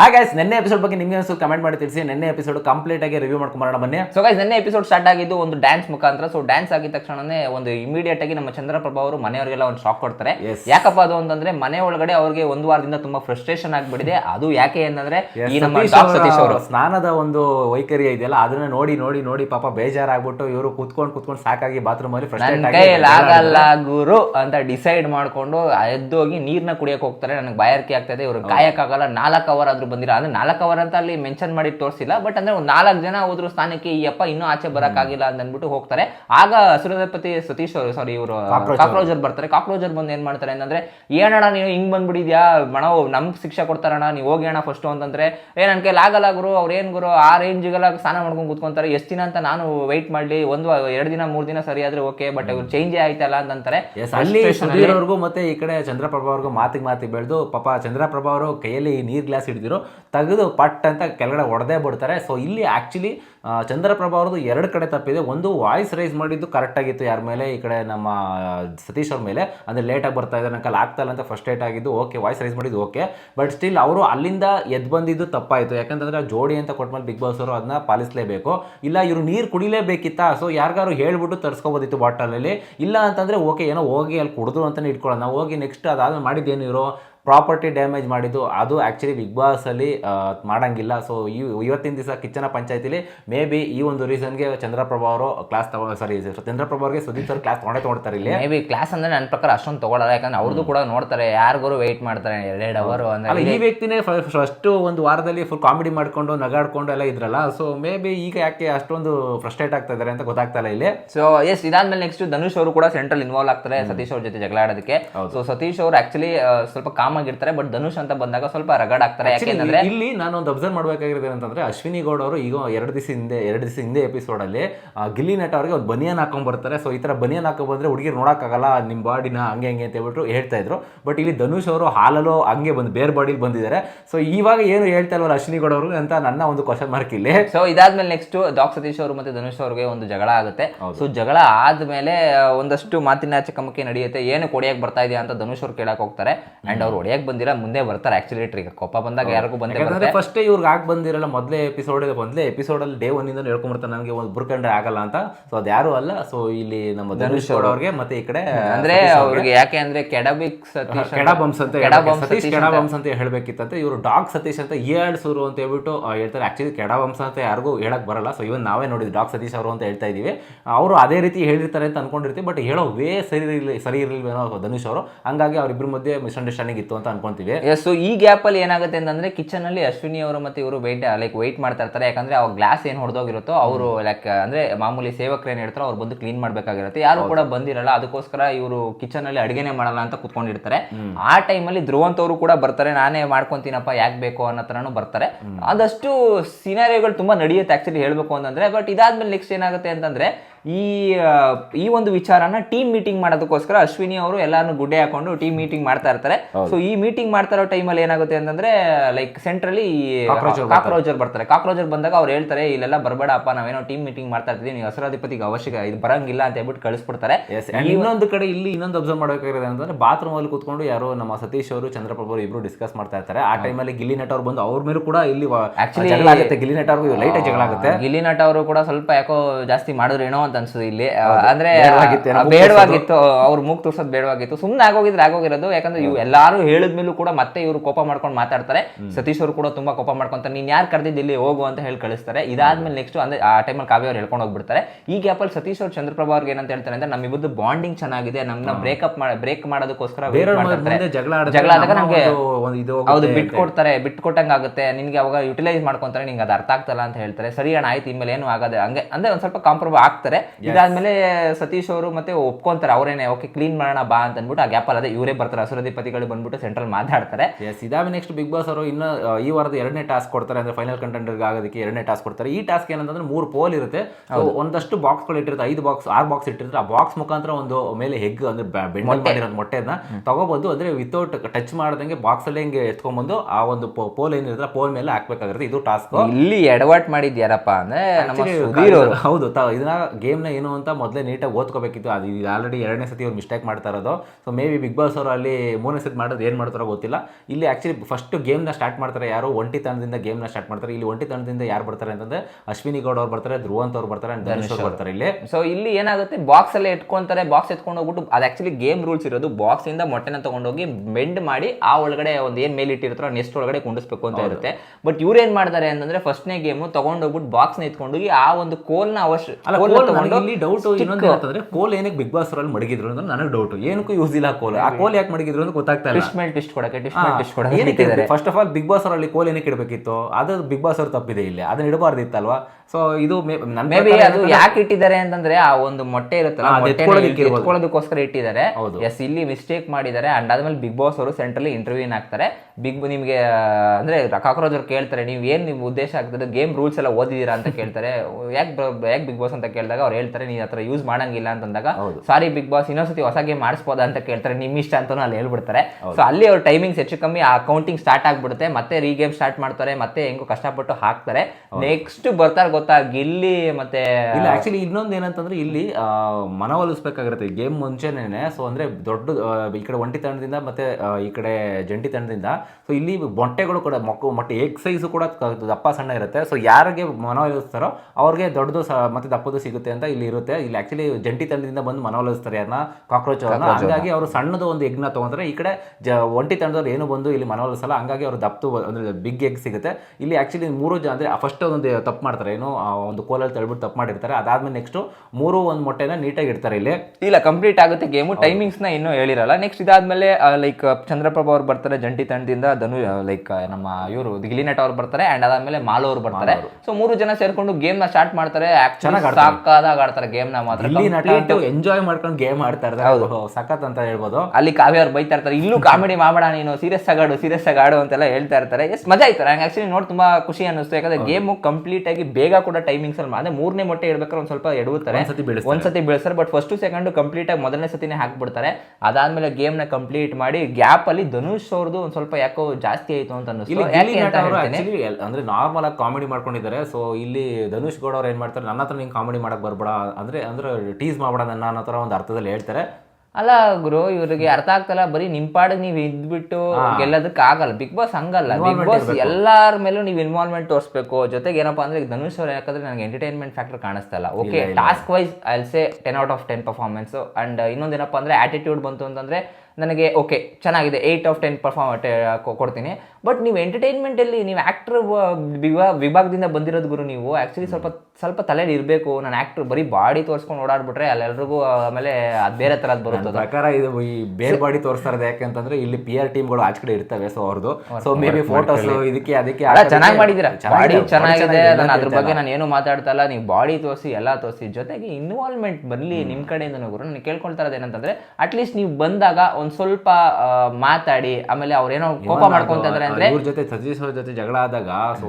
ಹಾಗೆ ನಿನ್ನೆ ಎಪಿಸೋಡ್ ಬಗ್ಗೆ ನಿಮಗೆ ಅನ್ಸು ಕಮೆಂಟ್ ಮಾಡಿ ತಿಳಿಸಿ. ನೆನ್ನೆ ಎಪಿಸೋಡ್ ಕಂಪ್ಲೀಟ್ ಆಗಿ ರಿವ್ಯೂ ಮಾಡ್ಕೊಂಬರೋಣ ಬನ್ನಿ. ಸೊ ಗೈಸ್ ನೆನ್ನೆ ಎಪಿಸೋಡ್ ಸ್ಟಾರ್ಟ್ ಆಗಿದ್ದು ಒಂದು ಡ್ಯಾನ್ಸ್ ಮುಖಾಂತರ. ಸೊ ಡ್ಯಾನ್ಸ್ ಆಗಿದ ತಕ್ಷಣನೇ ಒಂದು ಇಮಿಡಿಯೇಟ್ ಆಗಿ ನಮ್ಮ ಚಂದ್ರಪ್ರಭಾ ಅವರು ಮನೆಯವರಿಗೆಲ್ಲ ಒಂದು ಶಾಕ್ ಕೊಡ್ತಾರೆ. ಯಾಕಪ್ಪ ಅದು ಅಂತಂದ್ರೆ ಮನೆ ಒಳಗಡೆ ಅವ್ರಿಗೆ ಒಂದು ವಾರದಿಂದ ತುಂಬಾ ಫ್ರಸ್ಟ್ರೇಷನ್ ಆಗಿಬಿಡಿದೆ ಅದು ಯಾಕೆ ಅಂತಂದ್ರೆ ಈ ನಮ್ಮ ಸತೀಶ್ ಅವರು ಸ್ನಾನದ ಒಂದು ವೈಖರಿ ಇದೆಯಲ್ಲ ಅದನ್ನ ನೋಡಿ ನೋಡಿ ನೋಡಿ ಪಾಪ ಬೇಜಾರಾಗ್ಬಿಟ್ಟು ಇವರು ಕೂತ್ಕೊಂಡು ಕೂತ್ಕೊಂಡು ಸಾಕಾಗಿ ಬಾತ್ರೂಮ್ ಅಲ್ಲಿ ಫ್ರಸ್ಟ್ರೇಟ್ ಆಗಲ್ಲ ಗುರು ಅಂತ ಡಿಸೈಡ್ ಮಾಡ್ಕೊಂಡು ಎದ್ದೋಗಿ ನೀರ್ನ ಕುಡಿಯಕ್ಕೆ ಹೋಗ್ತಾರೆ. ನನಗೆ ಬಾಯಾರಿಕೆ ಆಗ್ತದೆ ಇವ್ರು ಕಾಯಕ್ಕಾಗಲ್ಲ. ನಾಲ್ಕು ಅವರ್ ಆದ್ರೂ ಬಂದಿಲ್ಲ ಅಂದ್ರೆ ನಾಲ್ಕು ಅವರ್ ಅಂತ ಅಲ್ಲಿ ಮೆನ್ಷನ್ ಮಾಡಿ ತೋರಿಸಿಲ್ಲ ಬಟ್ ಅಂದ್ರೆ ಒಂದು ನಾಲ್ಕು ಜನ ಹೋದ್ರು ಸ್ಥಾನಕ್ಕೆ ಈ ಅಪ್ಪ ಇನ್ನೂ ಆಚೆ ಬರೋಕ್ಕಾಗಿಲ್ಲ ಅಂತ ಅಂದ್ಬಿಟ್ಟು ಹೋಗ್ತಾರೆ. ಆಗ ಸುರದಪತಿ ಸತೀಶ್ ಅವರು ಸಾರಿ ಇವರು ಕಾಕ್ರೋಜರ್ ಬರ್ತಾರೆ. ಕಾಕ್ರೋಜರ್ ಬಂದು ಏನ್ ಮಾಡ್ತಾರೆ ಅಂತಂದ್ರೆ ಏನಣ್ಣ ನೀವು ಹಿಂಗ್ ಬಂದ್ಬಿಡಿದ್ಯಾ ಮಣ ನಮ್ಗೆ ಶಿಕ್ಷೆ ಕೊಡ್ತಾರಣ್ಣ ನೀವು ಹೋಗಿ ಅಣ್ಣ ಫಸ್ಟ್ ಅಂತಂದ್ರೆ ಏ ನನ್ನ ಕೈಲಿ ಆಗಲ್ಲ ಗುರು ಅವ್ರು ಏನ್ ಗುರು ಆ ರೇಂಜ್ಗೆಲ್ಲ ಸ್ನಾನ ಮಾಡ್ಕೊಂಡು ಕೂತ್ಕೊಂತಾರೆ. ಎಷ್ಟು ದಿನ ಅಂತ ನಾನು ವೆಯ್ಟ್ ಮಾಡ್ಲಿ ಒಂದು ಎರಡು ದಿನ ಮೂರು ದಿನ ಸರಿ ಆದ್ರೆ ಓಕೆ ಬಟ್ ಇವ್ರು ಚೇಂಜ್ ಆಯ್ತಲ್ಲ ಅಂತಂತಾರೆ ಅಲ್ಲಿ ಸುಧೀರ್ ಅವ್ರಿಗೂ ಮತ್ತೆ ಈ ಕಡೆ ಚಂದ್ರಪ್ರಭಾ ಅವ್ರಿಗೂ ಮಾತಿಗೆ ಮಾತಿಗೆ ಬೆಳೆದು ಪಾಪ ಚಂದ್ರಪ್ರಭಾ ಅವರು ಕೈಯಲ್ಲಿ ನೀರ್ ಗ್ಲಾಸ್ ಹಿಡಿದಿರೋ ತೆಗೆದು ಪಟ್ ಅಂತ ಕೆಳಗಡೆ ಹೊಡೆದೇ ಬಿಡ್ತಾರೆ. ಸೊ ಇಲ್ಲಿ ಆಕ್ಚುಲಿ ಚಂದ್ರಪ್ರಭಾ ಅವ್ರದ್ದು ಎರಡು ಕಡೆ ತಪ್ಪಿದೆ. ಒಂದು ವಾಯ್ಸ್ ರೈಸ್ ಮಾಡಿದ್ದು ಕರೆಕ್ಟಾಗಿತ್ತು ಯಾರ ಮೇಲೆ? ಈ ಕಡೆ ನಮ್ಮ ಸತೀಶ್ ಅವ್ರ ಮೇಲೆ. ಅಂದ್ರೆ ಲೇಟಾಗಿ ಬರ್ತಾ ಇದೆ ನನ್ನ ಆಗ್ತಲ್ಲ ಅಂತ ಫಸ್ಟ್ರೇಟ್ ಆಗಿದ್ದು ಓಕೆ ವಾಯ್ಸ್ ರೈಸ್ ಮಾಡಿದ್ದು ಓಕೆ ಬಟ್ ಸ್ಟಿಲ್ ಅವರು ಅಲ್ಲಿಂದ ಎದ್ದು ಬಂದಿದ್ದು ತಪ್ಪಾಯಿತು. ಯಾಕಂತಂದರೆ ಜೋಡಿ ಅಂತ ಕೊಟ್ಮೇಲೆ ಬಿಗ್ ಬಾಸ್ ಅವರು ಅದನ್ನ ಪಾಲಿಸಲೇಬೇಕು. ಇಲ್ಲ, ಇವರು ನೀರು ಕುಡಿಲೇಬೇಕಿತ್ತಾ? ಸೊ ಯಾರಿಗಾರು ಹೇಳ್ಬಿಟ್ಟು ತರಿಸ್ಕೋಬೋದಿತ್ತು ಬಾಟಲಲ್ಲಿ ಇಲ್ಲ ಅಂತಂದ್ರೆ ಓಕೆ ಏನೋ ಹೋಗಿ ಅಲ್ಲಿ ಕುಡಿದ್ರು ಅಂತಲೇ ಇಟ್ಕೊಳ್ಳೋಣ. ಹೋಗಿ ನೆಕ್ಸ್ಟ್ ಅದಾದ್ಮೇಲೆ ಇವರು? ಪ್ರಾಪರ್ಟಿ ಡ್ಯಾಮೇಜ್ ಮಾಡಿದ್ದು ಅದು ಆ್ಯಕ್ಚುಲಿ ಬಿಗ್ ಬಾಸಲ್ಲಿ ಮಾಡೋಂಗಿಲ್ಲ. ಸೊ ಈ ಇವತ್ತಿನ ದಿವಸ ಕಿಚ್ಚನ ಪಂಚಾಯತಿಲಿ ಮೇ ಬಿ ಈ ಒಂದು ರೀಸನ್ಗೆ ಚಂದ್ರಪ್ರಭಾ ಅವರು ಕ್ಲಾಸ್ ತಗೋ ಸಾರಿ ಚಂದ್ರಪ್ರಭಾ ಅವ್ರಿಗೆ ಸುದೀಪ್ ಸರ್ ಕ್ಲಾಸ್ ತೊಗೊಂಡೇ ತೊಗೊಳ್ತಾರೆ ಇಲ್ಲಿ. ಮೇ ಬಿ ಕ್ಲಾಸ್ ಅಂದರೆ ನನ್ನ ಪ್ರಕಾರ ಅಷ್ಟೊಂದು ತೊಗೊಳಲ್ಲ. ಯಾಕಂದ್ರೆ ಅವ್ರದ್ದು ಕೂಡ ನೋಡ್ತಾರೆ ಯಾರಿಗೂ ವೆಯ್ಟ್ ಮಾಡ್ತಾರೆ ಎರಡು ಅವರು ಅಂದರೆ ಅಂದ್ರೆ ಈ ವ್ಯಕ್ತಿನೇ ಫಸ್ಟ್ ಒಂದು ವಾರದಲ್ಲಿ ಫುಲ್ ಕಾಮಿಡಿ ಮಾಡ್ಕೊಂಡು ನಗಾಡ್ಕೊಂಡು ಎಲ್ಲ ಇದ್ರಲ್ಲ ಸೊ ಮೇ ಬಿ ಈಗ ಯಾಕೆ ಅಷ್ಟೊಂದು ಫ್ರಸ್ಟ್ರೇಟ್ ಆಗ್ತಾ ಇದ್ದಾರೆ ಅಂತ ಗೊತ್ತಾಗ್ತಾ ಇಲ್ಲ ಇಲ್ಲಿ. ಸೊ ಎಸ್ ಇದಾದ್ಮೇಲೆ ನೆಕ್ಸ್ಟ್ ಧನುಷ್ ಅವರು ಕೂಡ ಸೆಂಟ್ರಲ್ ಇನ್ವಾಲ್ವ್ ಆಗ್ತಾರೆ ಸತೀಶ್ ಅವ್ರ ಜೊತೆ ಜಗಳ ಆಡೋದಕ್ಕೆ. ಸೊ ಸತೀಶ್ ಅವರು ಆಕ್ಚುಲಿ ಸ್ವಲ್ಪ ಕಾಮ್ ಆಗಿರ್ತಾರೆ ಬಟ್ ಧನುಷ್ ಅಂತ ಬಂದಾಗ ಸ್ವಲ್ಪ ರಗಡ್ ಆಗ್ತಾರೆ ಯಾಕೆಂದ್ರೆ ಇಲ್ಲಿ ನಾನು ಒಂದು ಅಬ್ಸರ್ವ್ ಮಾಡ್ಬೇಕಾಗಿರೋದು ಏನಂತಂದ್ರೆ ಅಶ್ವಿನಿ ಗೌಡ ಅವರು ಈಗ ಎರಡು ದಿವಸ ಹಿಂದೆ ಎರಡು ದಿವಸ ಹಿಂದೆ ಎಪಿಸೋಡ್ ಅಲ್ಲಿ ಗಿಲ್ಲಿ ನಟ ಅವರಿಗೆ ಒಂದು ಬನಿಯನ್ ಹಾಕೊಂಡ್ ಬರ್ತಾರೆ. ಸೊ ಈ ತರ ಬನಿಯನ್ ಹಾಕೊಂಡ್ಬಂದ್ರೆ ಹುಡುಗಿರು ನೋಡಕ್ಕಾಗಲ್ಲ ನಿಮ್ಮ ಬಾಡಿನ ಹಂಗೆ ಹಂಗೆ ಅಂತ ಹೇಳ್ಬಿಟ್ಟು ಹೇಳ್ತಾ ಇದ್ರು. ಬಟ್ ಇಲ್ಲಿ ಧನುಷ್ ಅವರು ಹಾಲಲ್ಲೋ ಹಂಗೆ ಬಂದು ಬೇರೆ ಬಾಡಿಲಿ ಬಂದಿದ್ದಾರೆ. ಸೊ ಇವಾಗ ಏನು ಹೇಳ್ತಾ ಇಲ್ವಲ್ಲ ಅಶ್ವಿನಿ ಗೌಡ ಅವರು ಅಂತ ನನ್ನ ಒಂದು ಕ್ವಶನ್ ಮಾರ್ಕ್ ಇಲ್ಲಿ. ಸೊ ಇದಾದ್ಮೇಲೆ ನೆಕ್ಸ್ಟ್ ಡಾಕ್ ಸತೀಶ್ ಅವರು ಮತ್ತೆ ಧನುಷ್ ಅವ್ರಿಗೆ ಒಂದು ಜಗಳ ಆಗುತ್ತೆ. ಸೊ ಜಗಳ ಆದ್ಮೇಲೆ ಒಂದಷ್ಟು ಮಾತಿನ ಚಕಮಕಿ ನಡೆಯುತ್ತೆ. ಏನು ಕೊಡಿಯಾಗಿ ಬರ್ತಾ ಇದೆಯಾ ಅಂತ ಧನುಷ್ ಅವ್ರು ಕೇಳಕ್ ಹೋಗ್ತಾರೆ. ಅಂಡ್ ಅವ್ರು ಹೊಡಿಯಕ್ ಬಂದಿರ ಮುಂದೆ ಬರ್ತಾರೆ ಈಗ. ಕೋಪ ಬಂದಾಗ ಯಾರಿಗೂ ಬಂದ ಫಸ್ಟ್ ಇವ್ರಿಗೆ ಆಗಿ ಬಂದಿರಲ್ಲ ಮೊದಲೇ ಎಪಿಸೋಡ್ ಮೊದಲೇ ಎಪಿಸೋಡ್ ಅಲ್ಲಿ ಡೇ ಒಂದಿಂದ ಹೇಳ್ಕೊಂಡ್ಬರ್ತಾರೆ ನನಗೆ ಒಂದು ಬುರ್ಕಂಡ್ರೆ ಆಗಲ್ಲ ಅಂತ. ಸೊ ಅದು ಯಾರು ಅಲ್ಲ. ಸೊ ಇಲ್ಲಿ ನಮ್ಮ ಧನುಷ್ ಅವ್ರಿಗೆ ಮತ್ತೆ ಈ ಕಡೆ ಅಂದ್ರೆ ಅವ್ರಿಗೆ. ಯಾಕೆ ಅಂದ್ರೆ ಕೆಡಬಿಕ್ ಸತೀಶ್ ಕೆಡಬಂಸ್ ಅಂತ ಸತೀಶ್ ಕೆಡಾ ಕೆಡ ಅಂತ- ಹೇಳ್ಬೇಕಿತ್ತಂತೆ. ಇವರು ಡಾಗ್ ಸತೀಶ್ ಅಂತ ಏಳ್ ಸೂರು ಅಂತ ಹೇಳ್ಬಿಟ್ಟು ಹೇಳ್ತಾರೆ. ಆಕ್ಚುಲಿ ಕೆಡಬಂಸ್ ಅಂತ ಯಾರಿಗೂ ಹೇಳಕ್ ಬರಲ್ಲ. ಸೊ ಇವನ್ ನಾವೇ ನೋಡಿದ್ವಿ ಡಾಗ್ ಸತೀಶ್ ಅವರು ಅಂತ ಹೇಳ್ತಾ ಇದೀವಿ. ಅವರು ಅದೇ ರೀತಿ ಹೇಳಿರ್ತಾರೆ ಅಂತ ಅನ್ಕೊಂಡಿರ್ತೀವಿ ಬಟ್ ಹೇಳೋ ವೇ ಸರಿ ಇರಲಿ ಸರಿ ಇರಲಿಲ್ವೇನೋ ಧನುಷ್ ಅವರು. ಹಂಗಾಗಿ ಅವ್ರಿಬ್ರ ಮಧ್ಯೆ ಮಿಸ್ಅಂಡರ್ಸ್ಟ್ಯಾಂಡಿಂಗ್ ಇತ್ತು. ಅಂತ ಅನ್ಕೊಂತೀವಿ. ಸೊ ಈ ಗ್ಯಾಪ್ ಅಲ್ಲಿ ಏನಾಗುತ್ತೆ ಅಂತಂದ್ರೆ ಕಿಚನ್ ಅಲ್ಲಿ ಅಶ್ವಿನಿ ಅವರು ಮತ್ತೆ ಇವರು ವೆಯ್ಟ್ ಲೈಕ್ ವೆಯ್ಟ್ ಮಾಡ್ತಾ ಇರ್ತಾರೆ. ಯಾಕಂದ್ರೆ ಅವ್ರ ಗ್ಲಾಸ್ ಏನ್ ಹೊಡೆದೋಗಿರುತ್ತೋ ಅವರು ಲೈಕ್ ಅಂದ್ರೆ ಮಾಮೂಲಿ ಸೇವಕರು ಏನ್ ಹೇಳ್ತಾರೋ ಅವ್ರು ಬಂದು ಕ್ಲೀನ್ ಮಾಡ್ಬೇಕಾಗಿರುತ್ತೆ. ಯಾರು ಕೂಡ ಬಂದಿರಲ್ಲ ಅದಕ್ಕೋಸ್ಕರ ಇವರು ಕಿಚನ್ ಅಲ್ಲಿ ಅಡಿಗೆನೆ ಮಾಡಲ್ಲ ಅಂತ ಕುತ್ಕೊಂಡಿರ್ತಾರೆ. ಆ ಟೈಮಲ್ಲಿ ಧ್ರುವಂತ್ ಅವರು ಕೂಡ ಬರ್ತಾರೆ ನಾನೇ ಮಾಡ್ಕೊಂತೀನಪ್ಪ ಯಾಕೆ ಬೇಕು ಅನ್ನೋ ತರನು ಬರ್ತಾರೆ. ಆದಷ್ಟು ಸಿನಾರಿಯೋಗಳು ತುಂಬಾ ನಡೆಯುತ್ತೆ ಆಕ್ಚುಲಿ ಹೇಳ್ಬೇಕು ಅಂತಂದ್ರೆ. ಬಟ್ ಇದಾದ್ಮೇಲೆ ನೆಕ್ಸ್ಟ್ ಏನಾಗುತ್ತೆ ಅಂತಂದ್ರೆ ಈ ಈ ಒಂದು ವಿಚಾರನ ಟೀಮ್ ಮೀಟಿಂಗ್ ಮಾಡೋದಕ್ಕೋಸ್ಕರ ಅಶ್ವಿನಿ ಅವರು ಎಲ್ಲಾರು ಗುಡ್ಡೆ ಹಾಕೊಂಡು ಟೀಮ್ ಮೀಟಿಂಗ್ ಮಾಡ್ತಾ ಇರ್ತಾರೆ. ಸೊ ಈ ಮೀಟಿಂಗ್ ಮಾಡ್ತಾ ಇರೋ ಟೈಮಲ್ಲಿ ಏನಾಗುತ್ತೆ ಅಂತಂದ್ರೆ ಲೈಕ್ ಸೆಂಟ್ರಲಿ ಕಾಕ್ರೋಜರ್ ಬರ್ತಾರೆ. ಕಾಕ್ರೋಜರ್ ಬಂದಾಗ ಅವ್ರು ಹೇಳ್ತಾರೆ ಇಲ್ಲೆಲ್ಲ ಬರಬೇಡಪ್ಪ ನಾವೇನೋ ಟೀಮ್ ಮೀಟಿಂಗ್ ಮಾಡ್ತಾ ಇರ್ತೀವಿ ನೀವು ಹಸರಾಧಿಪತಿಗೆ ಅವಶ್ಯಕ ಇದು ಬರಂಗಿಲ್ಲ ಅಂತ ಹೇಳ್ಬಿಟ್ಟು ಕಳಿಸ್ಬಿಡ್ತಾರೆ. ಎಸ್ ಇನ್ನೊಂದು ಕಡೆ ಇಲ್ಲಿ ಇನ್ನೊಂದು ಅಬ್ಸರ್ವ್ ಮಾಡಬೇಕಾಗಿದೆ ಅಂತಂದ್ರೆ ಬಾತ್ರೂಮ್ ಅಲ್ಲಿ ಕೂತ್ಕೊಂಡು ಯಾರೋ ನಮ್ಮ ಸತೀಶ್ ಅವರು ಚಂದ್ರಪ್ರಭು ಅವರು ಇಬ್ರು ಡಿಸ್ಕಸ್ ಮಾಡ್ತಾ ಇರ್ತಾರೆ. ಆ ಟೈಮಲ್ಲಿ ಗಿಲ್ಲಿ ನಟ ಅವ್ರು ಬಂದು ಅವ್ರ ಮೇಲೂ ಕೂಡ ಇಲ್ಲಿ ಆಕ್ಚುಲಿ ಗಿಲ್ಲಿ ನಟ ಅವ್ರಿಗೂ ಲೈಟ್ ಜಗಳ ಆಗುತ್ತೆ. ಗಿಲ್ಲಿ ನಟ ಅವರು ಕೂಡ ಸ್ವಲ್ಪ ಯಾಕೋ ಜಾಸ್ತಿ ಮಾಡಿದ್ರೇನೋ ಅಂತ ಅನ್ಸುದು ಇಲ್ಲಿ ಅಂದ್ರೆ ಬೇಡವಾಗಿತ್ತು ಅವ್ರ ಮೂಗ್ ತೋರ್ಸೋದು ಬೇಡವಾಗಿತ್ತು. ಸುಮ್ನೆ ಆಗೋಗಿದ್ರೆ ಆಗೋಗಿರೋದು ಯಾಕಂದ್ರೆ ಇವ್ ಎಲ್ಲಾರು ಹೇಳಿದ್ಮೇಲೂ ಕೂಡ ಮತ್ತೆ ಇವರು ಕೋಪ ಮಾಡ್ಕೊಂಡು ಮಾತಾಡ್ತಾರೆ. ಸತೀಶ್ ಅವರು ಕೂಡ ತುಂಬಾ ಕೋಪ ಮಾಡ್ಕೊಂತಾರೆ ನೀನ್ ಯಾರು ಕರೆದಿದ್ದು ಇಲ್ಲಿ ಹೋಗು ಅಂತ ಹೇಳಿ ಕಳಿಸ್ತಾರೆ. ಇದಾದ್ಮೇಲೆ ನೆಕ್ಸ್ಟ್ ಅಂದ್ರೆ ಆ ಟೈಮಲ್ಲಿ ಕಾವ್ಯ ಅವ್ರು ಹೇಳ್ಕೊಂಡು ಹೋಗ್ಬಿಡ್ತಾರೆ. ಈ ಗ್ಯಾಪಲ್ಲಿ ಸತೀಶ್ ಅವ್ರು ಚಂದ್ರಪ್ರಭಾ ಅವ್ರಿಗೆ ಏನಂತ ಹೇಳ್ತಾರೆ ಅಂದ್ರೆ ನಮ್ಮಿಬ್ಬರದ್ದು ಬಾಂಡಿಂಗ್ ಚೆನ್ನಾಗಿದೆ ನಮ್ನ ಬ್ರೇಕಪ್ ಮಾಡ ಬ್ರೇಕ್ ಮಾಡೋದಕ್ಕೋಸ್ಕರ ಜಗಳ ಆದಾಗ ಇದು ಹೌದು ಹೋಗುತ್ತೆ ಬಿಟ್ಟು ಕೊಡ್ತಾರೆ ಬಿಟ್ಟು ಕೊಟ್ಟಂಗೆ ಆಗುತ್ತೆ. ನಿನ್ಗೆ ಅವಾಗ ಯುಟಿಲೈಸ್ ಮಾಡ್ಕೊಂತಾರೆ ನಿಂಗೆ ಅದು ಅರ್ಥ ಆಗ್ತಲ್ಲ ಅಂತ ಹೇಳ್ತಾರೆ. ಸರಿ ಅಣ್ಣ ಆಯ್ತು ಇನ್ಮೇಲೆ ಏನು ಆಗದೆ ಹಂಗೆ ಅಂದ್ರೆ ಒಂದ್ ಸ್ವಲ್ಪ ಕಾಂಪ್ರಮೈಸ್ ಆಗ್ತಾರೆ. ಇದಾದ್ಮೇಲೆ ಸತೀಶ್ ಅವರು ಮತ್ತೆ ಒಪ್ಕೊಂತಾರೆ ಅವರೇನೆ ಓಕೆ ಕ್ಲೀನ್ ಮಾಡೋಣ ಬಾ ಅಂತ ಅಂದ್ಬಿಟ್ಟು ಆ ಗ್ಯಾಪ್ ಅಲ್ಲದೆ ಇವರೇ ಬರ್ತಾರೆ. ಅಸುರಧಿಪತಿಗಳು ಬಂದ್ಬಿಟ್ಟು ಸೆಂಟ್ರಲ್ ಮಾತಾಡ್ತಾರೆ. ಇದಾವೆ ನೆಕ್ಸ್ಟ್ ಬಿಗ್ ಬಾಸ್ ಅವರು. ಇನ್ನು ಈ ವಾರದ ಎರಡನೇ ಟಾಸ್ಕ್ ಕೊಡ್ತಾರೆ. ಅಂದ್ರೆ ಫೈನಲ್ ಕಂಟೆಂಡರ್ ಆಗೋದಕ್ಕೆ ಎರಡನೇ ಟಾಸ್ಕ್ ಕೊಡ್ತಾರೆ. ಈ ಟಾಸ್ಕ್ ಏನಂತಂದ್ರೆ ಮೂರು ಪೋಲ್ ಇರುತ್ತೆ. ಒಂದಷ್ಟು ಬಾಕ್ಸ್ಗಳು ಇಟ್ಟಿರುತ್ತೆ. ಐದು ಬಾಕ್ಸ್ ಆರು ಬಾಕ್ಸ್ ಇಟ್ಟಿರ್ತಾರೆ. ಆ ಬಾಕ್ಸ್ ಮುಖಾಂತರ ಒಂದು ಮೇಲೆ ಹೆಗ್ ಅಂದ್ರೆ ಬೆಂಡ್ ಮಾಡಿರೋದು ಮೊಟ್ಟೆನ ತಗೋಬಹುದು ಅಂದ್ರೆ ವಿತೌಟ್ ಟಚ್ ಮಾಡ್ದಂಗೆ ಬಾಕ್ಸ್ ಅಲ್ಲಿ ಹಿಂಗೆ ಎತ್ಕೊಂಡ್ಬಂದು ಆ ಒಂದು ಪೋಲ್ ಏನಿರುತ್ತೆ ಪೋಲ್ ಮೇಲೆ ಹಾಕ್ಬೇಕಾಗಿರುತ್ತೆ. ಇದು ಟಾಸ್ಕ್ ಇಲ್ಲಿ ಎಡವಟ್ ಮಾಡಿದ್ಯಾರಪ್ಪ ಅಂದ್ರೆ ಹೌದು ಇದನ್ನ ಗೇಮ್ನ ಏನು ಅಂತ ಮೊದಲೇ ನೀಟಾಗಿ ಓದ್ಕೋಬೇಕಿತ್ತು. ಅದು ಆಲ್ರೆಡಿ ಎರಡನೇ ಸತಿ ಅವ್ರು ಮಿಸ್ಟೇಕ್ ಮಾಡ್ತಾ ಇರೋದು. So maybe Bigg Boss ಅವರು ಅಲ್ಲಿ ಮೂರನೇ ಸತಿ ಮಾಡೋದು ಏನು ಮಾಡ್ತಾರೋ ಗೊತ್ತಿಲ್ಲ. ಇಲ್ಲಿ ಆ್ಯಕ್ಚುಲಿ ಫಸ್ಟ್ ಗೇಮ್ನ ಸ್ಟಾರ್ಟ್ ಮಾಡ್ತಾರೆ ಯಾರು ಒಂಟಿ ತಂಡದಿಂದ ಗೇಮ್ನ ಸ್ಟಾರ್ಟ್ ಮಾಡ್ತಾರೆ. ಇಲ್ಲಿ ಒಂಟಿ ತಂಡದಿಂದ ಯಾರು ಬರ್ತಾರೆ ಅಂತಂದ್ರೆ ಅಶ್ವಿನಿ ಗೌಡ ಅವ್ರು ಬರ್ತಾರೆ ಧ್ರುವಂತ್ ಅವ್ರು ಬರ್ತಾರೆ ಅಂತ ಧನುಷ್ ಅವ್ರು ಬರ್ತಾರೆ ಇಲ್ಲಿ. ಸೊ ಇಲ್ಲಿ ಏನಾಗುತ್ತೆ? ಬಾಕ್ಸ್ ಅಲ್ಲೇ ಇಟ್ಕೊಂತಾರೆ ಬಾಕ್ಸ್ ಎತ್ಕೊಂಡು ಹೋಗ್ಬಿಟ್ಟು ಅದು ಆಕ್ಚುಲಿ ಗೇಮ್ ರೂಲ್ಸ್ ಇರೋದು. ಬಾಕ್ಸ್ ಇಂದ ಮೊಟ್ಟೆನ ತಗೊಂಡೋಗಿ ಮೆಂಡ್ ಮಾಡಿ ಆ ಒಳಗಡೆ ಒಂದು ಏನ್ ಮೇಲೆ ಇಟ್ಟಿರ್ತಾರೋ ನೆಕ್ಸ್ಟ್ ಒಳಗಡೆ ಕುಂಡಿಸ್ಬೇಕು ಅಂತ ಇರುತ್ತೆ. ಬಟ್ ಇವ್ರು ಏನ್ ಮಾಡ್ತಾರೆ ಅಂತಂದ್ರೆ ಫಸ್ಟ್ನೇ ಗೇಮ್ ತಗೊಂಡೋಗ್ಬಿಟ್ಟು ಬಾಕ್ಸ್ನ ಎತ್ಕೊಂಡೋಗಿ ಆ ಒಂದು ಕೋಲ್ನ ಅವಶ್ಯ ತಗೊಂಡು ಇಲ್ಲಿ ಡೌಟ್ ಇನ್ನೊಂದು ಏನಂತಂದ್ರೆ ಕೋಲ್ ಏನಕ್ಕೆ ಬಿಗ್ ಬಾಸ್ ಅವರಲ್ಲಿ ಮಡಗಿದ್ರು ಅಂತ ನನಗೆ ಡೌಟ್ ಏನಕ್ಕೂ ಯೂಸ್ ಇಲ್ಲ ಕೋಲ್. ಆ ಕೋಲ್ ಯಾಕೆ ಮಡಗಿದ್ರು ಅಂತ ಗೊತ್ತಾಗ್ತಾ ಇಲ್ಲ. ಟಿಸ್ಟ್ ಮೇಲೆ ಟ್ವಿಸ್ಟ್ ಕೊಡಕ್ಕೆ ಟ್ವಿಸ್ಟ್ ಕೊಡಕ್ಕೆ ಏನಕ್ಕೆ ಇದ್ದಾರೆ first of all Bigg Boss ಅವರಲ್ಲಿ ಕೋಲ್ ಏನಕ್ಕೆ ಇಡಬೇಕಿತ್ತು? ಅದು ಬಿಗ್ ಬಾಸ್ ಅವ್ರು ತಪ್ಪಿದೆ ಇಲ್ಲಿ. ಅದನ್ನ ಇಡಬಾರ್ದಿತ್ತಲ್ವಾ ಸೊ ಇದು ಮೇಬಿ ಮೇ ಬಿ ಅದು ಯಾಕೆ ಇಟ್ಟಿದ್ದಾರೆ ಅಂತಂದ್ರೆ ಆ ಒಂದು ಮೊಟ್ಟೆ ಇರುತ್ತಲ್ಲ ಇಟ್ಕೊಳ್ಳೋದಕ್ಕೋಸ್ಕರ ಎತ್ಕೊಳ್ಳೋದಕ್ಕೋಸ್ಕರ ಇಟ್ಟಿದ್ದಾರೆ. ಎಸ್ ಇಲ್ಲಿ ಮಿಸ್ಟೇಕ್ ಮಾಡಿದ್ದಾರೆ. ಅಂಡ್ ಆದ್ಮೇಲೆ ಬಿಗ್ ಬಾಸ್ ಅವರು ಸೆಂಟ್ರಲ್ಲಿ ಇಂಟರ್ವ್ಯೂನ್ ಹಾಕ್ತಾರೆ. ಬಿಗ್ ನಿಮಗೆ ಅಂದ್ರೆ ಕಾಕ್ರೋಜ್ ಅವ್ರು ಕೇಳ್ತಾರೆ ನೀವು ಏನ್ ನಿಮ್ ಉದ್ದೇಶ ಆಗ್ತದೆ? ಗೇಮ್ ರೂಲ್ಸ್ ಎಲ್ಲ ಓದಿದೀರಾ? ಅಂತ ಕೇಳ್ತಾರೆ. ಯಾಕೆ ಯಾಕೆ ಬಿಗ್ ಬಾಸ್ ಅಂತ ಕೇಳಿದಾಗ ಅವ್ರು ಹೇಳ್ತಾರೆ ನೀನ್ ಹತ್ರ ಯೂಸ್ ಮಾಡಂಗಿಲ್ಲ ಅಂತಂದಾಗ ಸಾರಿ ಬಿಗ್ ಬಾಸ್ ಇನ್ನೊಂದ್ಸತಿ ಹೊಸ ಗೇಮ್ ಮಾಡಿಸ್ಬೋದಾ ಅಂತ ಕೇಳ್ತಾರೆ ನಿಮ್ ಇಷ್ಟ ಅಂತಾನು ಅಲ್ಲಿ ಹೇಳ್ಬಿಡ್ತಾರೆ. ಸೊ ಅಲ್ಲಿ ಅವ್ರ ಟೈಮಿಂಗ್ಸ್ ಹೆಚ್ಚು ಕಮ್ಮಿ ಆ ಕೌಂಟಿಂಗ್ ಸ್ಟಾರ್ಟ್ ಆಗ್ಬಿಡುತ್ತೆ ಮತ್ತೆ ರೀ ಗೇಮ್ ಸ್ಟಾರ್ಟ್ ಮಾಡ್ತಾರೆ ಮತ್ತೆ ಹೆಂಗೋ ಕಷ್ಟಪಟ್ಟು ಹಾಕ್ತಾರೆ. ನೆಕ್ಸ್ಟ್ ಬರ್ತಾರೆ ಗೊತ್ತಾ ಇಲ್ಲಿ ಮತ್ತೆ ಇಲ್ಲ ಆಕ್ಚುಲಿ ಇನ್ನೊಂದು ಏನಂತಂದ್ರೆ ಇಲ್ಲಿ ಮನವೊಲಿಸ್ಬೇಕಾಗಿರುತ್ತೆ ಗೇಮ್ ಮುಂಚೆನೇ ಸೊ ಅಂದ್ರೆ ದೊಡ್ಡ ಈ ಕಡೆ ಒಂಟಿ ತಂಡದಿಂದ ಮತ್ತೆ ಈ ಕಡೆ ಜಂಟಿ ತಂಡದಿಂದ ಸೊ ಇಲ್ಲಿ ಮೊಟ್ಟೆಗಳು ಕೂಡ ಮಕ್ಕ ಮೊಟ್ಟೆ ಎಗ್ ಸೈಜು ಕೂಡ ದಪ್ಪ ಸಣ್ಣ ಇರುತ್ತೆ. ಸೊ ಯಾರಿಗೆ ಮನವೊಲಿಸ್ತಾರೋ ಅವ್ರಿಗೆ ದೊಡ್ಡದು ಮತ್ತೆ ದಪ್ಪದು ಸಿಗುತ್ತೆ ಅಂತ ಇಲ್ಲಿ ಇರುತ್ತೆ. ಇಲ್ಲಿ ಆಕ್ಚುಲಿ ಜಂಟಿ ತಂಡದಿಂದ ಬಂದು ಮನವೊಲಿಸ್ತಾರೆ ಅದನ್ನ ಕಾಕ್ರೋಚ್ ಅವ್ರನ್ನ. ಹಂಗಾಗಿ ಅವರು ಸಣ್ಣದು ಒಂದು ಎಗ್ನ ತಗೊಂಡ್ರೆ ಈ ಕಡೆ ಜ ಒಂಟಿ ತಂಡದವ್ರು ಏನು ಬಂದು ಇಲ್ಲಿ ಮನವೊಲಿಸಲ್ಲ. ಹಂಗಾಗಿ ಅವರು ದಪ್ತು ಅಂದ್ರೆ ಬಿಗ್ ಎಗ್ ಸಿಗುತ್ತೆ. ಇಲ್ಲಿ ಆಕ್ಚುಲಿ ಮೂರು ಜ ಅಂದ್ರೆ ಫಸ್ಟ್ ಒಂದು ತಪ್ಪು ಮಾಡ್ತಾರೆ. ಏನು ಒಂದು ಕೋಲಲ್ಲಿ ತಳ್ಬಿಟ್ಟು ತಪ್ಪು ಮಾಡಿರ್ತಾರೆ. ಅದಾದ್ಮೇಲೆ ನೆಕ್ಸ್ಟ್ ಮೂರು ಒಂದು ಮೊಟ್ಟೆನ ನೀಟಾಗಿ ಇಡ್ತಾರೆ ಇಲ್ಲಿ. ಇಲ್ಲ ಕಂಪ್ಲೀಟ್ ಆಗುತ್ತೆ ಗೇಮು ಟೈಮಿಂಗ್ಸ್ನ ಇನ್ನೂ ಹೇಳಿರಲ್ಲ. ನೆಕ್ಸ್ಟ್ ಇದಾದ್ಮೇಲೆ ಲೈಕ್ ಚಂದ್ರಪ್ರಭಾ ಅವ್ರು ಬರ್ತಾರೆ ಜಂಟಿ ತಂಡದಿಂದ ಧನು ಲೈಕ್ ನಮ್ಮ ಇವರು ದಿಗಿಲಿ ನಟ ಅವ್ರು ಬರ್ತಾರೆ ಅಂಡ್ ಅದಾದ್ಮೇಲೆ ಮಾಲು ಅವ್ರು ಬರ್ತಾರೆ ಸೊ ಮೂರು ಜನ ಸೇರ್ಕೊಂಡು ಗೇಮ್ನ ಸ್ಟಾರ್ಟ್ ಮಾಡ್ತಾರೆ. ಚೆನ್ನಾಗ್ Actually ಸಾಕಾದಾಗ ಆಡ್ತಾರೆ ಗೇಮ್ನ ಮಾತ್ರ. ಇಲ್ಲಿ ನಟ ಎಂಜಾಯ್ ಮಾಡ್ಕೊಂಡು ಗೇಮ್ ಆಡ್ತಾ ಇರ್ತಾರೆ. ಸಖತ್ ಅಂತ ಹೇಳ್ಬೋದು. ಅಲ್ಲಿ ಕಾವ್ಯ ಅವ್ರು ಬೈತಾ ಇರ್ತಾರೆ ಇಲ್ಲೂ ಕಾಮಿಡಿ ಮಾಡಬೇಡ ನೀನು ಸೀರಿಯಸ್ ಆಗಾಡು ಸೀರಿಯಸ್ ಆಗಾಡು ಅಂತೆಲ್ಲ ಹೇಳ್ತಾ ಇರ್ತಾರೆ. ಎಸ್ ಮಜಾ ಆಯ್ತಾರೆ ನಂಗೆ ಆಕ್ಚುಲಿ ನೋಡಿ ತುಂಬಾ ಖುಷಿ ಅನ್ನಿಸ್ತು. ಯಾಕಂದ್ರೆ ಗೇಮು ಕಂಪ್ಲೀಟ್ ಆಗಿ ಬೇಗ ಕೂಡ ಟೈಮಿಂಗ್ಸ್ ಅಲ್ಲಿ ಅದೇ ಮೂರನೇ ಮೊಟ್ಟೆ ಇಡ್ಬೇಕಾದ್ರೆ ಒಂದ್ ಸ್ವಲ್ಪ ಎಡವುತ್ತಾರೆ. ಒಂದ್ಸತಿ ಬೀಳಿಸ್ತಾರೆ. ಬಟ್ ಫಸ್ಟ್ ಸೆಕೆಂಡ್ ಕಂಪ್ಲೀಟ್ ಆಗಿ ಮೊದಲನೇ ಸತಿನೇ ಹಾಕ್ಬಿಡ್ತಾರೆ. ಅದಾದ್ಮೇಲೆ ಗೇಮ್ನ ಕಂಪ್ಲೀಟ್ ಮಾಡಿ ಗ್ಯಾಪ್ ಅಲ್ಲಿ ಧನುಷ್ ಅವ್ರದ್ದು ಒಂದ್ ಸ್ವಲ್ಪ ಯಾಕೋ ಜಾಸ್ತಿ ಆಯ್ತು ಅಂತ ಅನ್ನಿಸ್ತು. ಅಂದ್ರೆ ನಾರ್ಮಲ್ ಆಗಿ ಕಾಮಿಡಿ ಮಾಡ್ಕೊಂಡಿದ್ದಾರೆ. ಸೊ ಇಲ್ಲಿ ಧನುಷ್ ಗೌಡ ಅವ್ರು ಏನ್ ಮಾಡ್ತಾರೆ ನನ್ನ ಹತ್ರ ನಿಂಗೆ ಕಾಮಿಡಿ ಮಾಡಕ್ ಬರ್ಬೇಡ ಅಂದ್ರೆ ಅಂದ್ರೆ ಟೀಸ್ ಮಾಡ್ಬೇಡ ನನ್ನ ಅನ್ನೋ ಥರ ಒಂದು ಅರ್ಥದಲ್ಲಿ ಹೇಳ್ತಾರೆ. ಅಲ್ಲ ಗುರು ಇವ್ರಿಗೆ ಅರ್ಥ ಆಗ್ತಲ್ಲ ಬರೀ ನಿಮ್ ಪಾಡಿಗೆ ನೀವ್ ಇದ್ಬಿಟ್ಟು ಗೆಲ್ಲೋದಕ್ಕೆ ಆಗಲ್ಲ. ಬಿಗ್ ಬಾಸ್ ಹಂಗಲ್ಲ. ಬಿಗ್ ಬಾಸ್ ಎಲ್ಲರ ಮೇಲೂ ನೀವು ಇನ್ವಾಲ್ವ್ಮೆಂಟ್ ತೋರಿಸ್ಬೇಕು. ಜೊತೆಗೆ ಏನಪ್ಪಾ ಅಂದ್ರೆ ಧನುಷ್ ಅವ್ರು ಯಾಕಂದ್ರೆ ನನಗೆ entertainment factor ಕಾಣಿಸ್ತಲ್ಲ okay task wise I'll say ten out of ten performance and ಇನ್ನೊಂದೇನಪ್ಪ ಅಂದ್ರೆ ಆಟಿಟ್ಯೂಡ್ ಬಂತು ಅಂತಂದ್ರೆ ನನಗೆ ಓಕೆ ಚೆನ್ನಾಗಿದೆ. ಏಯ್ಟ್ ಆಫ್ ಟೆನ್ ಪರ್ಫಾರ್ಮ್ ಕೊಡ್ತೀನಿ. ಬಟ್ ನೀವು ಎಂಟರ್ಟೈನ್ಮೆಂಟಲ್ಲಿ ನೀವು ಆಕ್ಟರ್ ವಿಭಾಗದಿಂದ ಬಂದಿರೋದು ಗುರು ನೀವು ಆ್ಯಕ್ಚುಲಿ ಸ್ವಲ್ಪ ಸ್ವಲ್ಪ ತಲೆಯಲ್ಲಿ ಇರಬೇಕು. ನಾನು ಆ್ಯಕ್ಟ್ರ್ ಬರೀ ಬಾಡಿ ತೋರಿಸ್ಕೊಂಡು ಓಡಾಡ್ಬಿಟ್ರೆ ಅಲ್ಲೆಲ್ರಿಗೂ ಆಮೇಲೆ ಅದು ಬೇರೆ ಥರದ್ದು ಬರುತ್ತೆ ಪ್ರಕಾರ ಇದು ಈ ಬೇರೆ ಬಾಡಿ ತೋರಿಸ್ತಾ ಇರೋದು ಯಾಕಂತಂದ್ರೆ ಇಲ್ಲಿ ಪಿ ಆರ್ ಟೀಮ್ಗಳು ಆಚೆ ಕಡೆ ಇರ್ತವೆ ಸೊ ಅವ್ರದ್ದು ಸೊ ಮೇ ಬಿ ಫೋಟೋಸ್ ಇದಕ್ಕೆ ಅದಕ್ಕೆ ಅಲ್ಲ ಚೆನ್ನಾಗಿ ಮಾಡಿದ್ದೀರಾ? ಬಾಡಿ ಚೆನ್ನಾಗಿದೆ, ನಾನು ಅದ್ರ ಬಗ್ಗೆ ನಾನು ಏನು ಮಾತಾಡ್ತಾ ಇಲ್ಲ. ನೀವು ಬಾಡಿ ತೋರಿಸಿ ಎಲ್ಲ ತೋರಿಸಿ. ಜೊತೆಗೆ ಇನ್ವಾಲ್ವ್ಮೆಂಟ್ ಬರಲಿ ನಿಮ್ಮ ಕಡೆಯಿಂದ ಗುರು. ನಾನು ಕೇಳ್ಕೊಳ್ತಾ ಇರೋದು ಏನಂತಂದ್ರೆ ಅಟ್ಲೀಸ್ಟ್ ನೀವು ಬಂದಾಗ ಒಂದ್ ಸ್ವಲ್ಪ ಮಾತಾಡಿ ಆಮೇಲೆ ಅವ್ರೇನೋ ಕೋಪ ಮಾಡ್ಕೊಂತಂದ್ರೆ ಅಂದ್ರೆ ಇವ್ರ ಜೊತೆ ಸತೀಶ್ ಅವ್ರ ಜೊತೆ ಜಗಳ ಆದಾಗ ಸೊ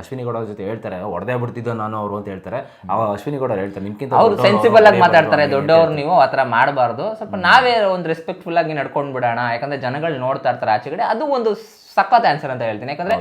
ಅಶ್ವಿನಿ ಗೌಡ ಜೊತೆ ಹೇಳ್ತಾರೆ ಹೊಡೆದೇ ಬಿಡ್ತಿದ್ದೋ ನಾನು ಅವರು ಅಂತ ಹೇಳ್ತಾರೆ. ಅವ ಅಶ್ವಿನಿ ಗೌಡ ಹೇಳ್ತಾರೆ ನಿಮ್ಗಿಂತ ಅವ್ರು ಸೆನ್ಸಿಬಲ್ ಆಗಿ ಮಾತಾಡ್ತಾರೆ ದೊಡ್ಡವ್ರು ನೀವು ಆತರ ಥರ ಮಾಡಬಾರ್ದು. ಸ್ವಲ್ಪ ನಾವೇ ಒಂದು ರೆಸ್ಪೆಕ್ಟ್ಫುಲ್ ಆಗಿ ನಡ್ಕೊಂಡ್ ಬಿಡೋಣ ಯಾಕಂದ್ರೆ ಜನಗಳು ನೋಡ್ತಾ ಇರ್ತಾರೆ ಆಚೆ ಕಡೆ ಅದು ಒಂದು ಸಖತ್ ಆನ್ಸರ್ ಅಂತ ಹೇಳ್ತೀನಿ. ಯಾಕಂದ್ರೆ